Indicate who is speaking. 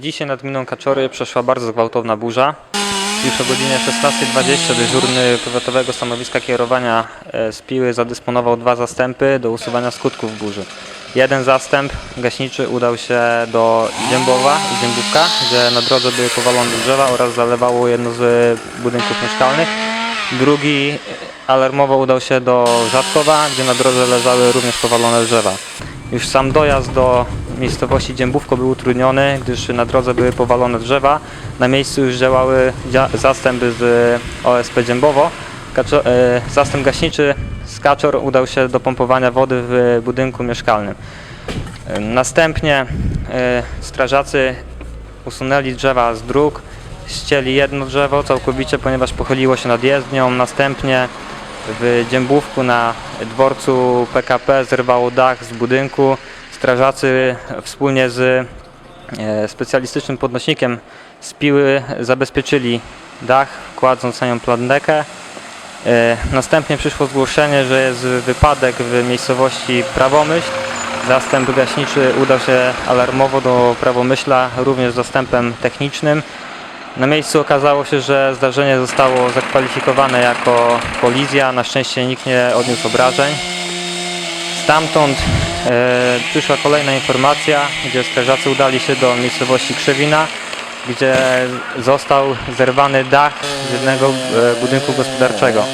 Speaker 1: Dzisiaj nad gminą Kaczory przeszła bardzo gwałtowna burza. Już o godzinie 16.20 dyżurny powiatowego stanowiska kierowania e, z Piły zadysponował dwa zastępy do usuwania skutków burzy. Jeden zastęp gaśniczy udał się do Dziębowa i Dziębówka, gdzie na drodze były powalone drzewa oraz zalewało jedno z budynków mieszkalnych. Drugi e, alarmowo udał się do Rzadkowa, gdzie na drodze leżały również powalone drzewa. Już sam dojazd do miejscowości Dziębówko był utrudniony, gdyż na drodze były powalone drzewa. Na miejscu już działały dzia- zastępy z OSP Dziębowo. E, zastęp gaśniczy z Kaczor udał się do pompowania wody w budynku mieszkalnym. Następnie e, strażacy usunęli drzewa z dróg, ścięli jedno drzewo całkowicie, ponieważ pochyliło się nad jezdnią. Następnie w Dziębówku na dworcu PKP zerwało dach z budynku. Strażacy wspólnie z e, specjalistycznym podnośnikiem z piły zabezpieczyli dach, kładąc na nią plandekę. E, Następnie przyszło zgłoszenie, że jest wypadek w miejscowości Prawomyśl. Zastęp gaśniczy udał się alarmowo do Prawomyśla, również z zastępem technicznym. Na miejscu okazało się, że zdarzenie zostało zakwalifikowane jako kolizja. Na szczęście nikt nie odniósł obrażeń. Stamtąd e, przyszła kolejna informacja, gdzie strażacy udali się do miejscowości Krzewina, gdzie został zerwany dach z jednego e, budynku gospodarczego.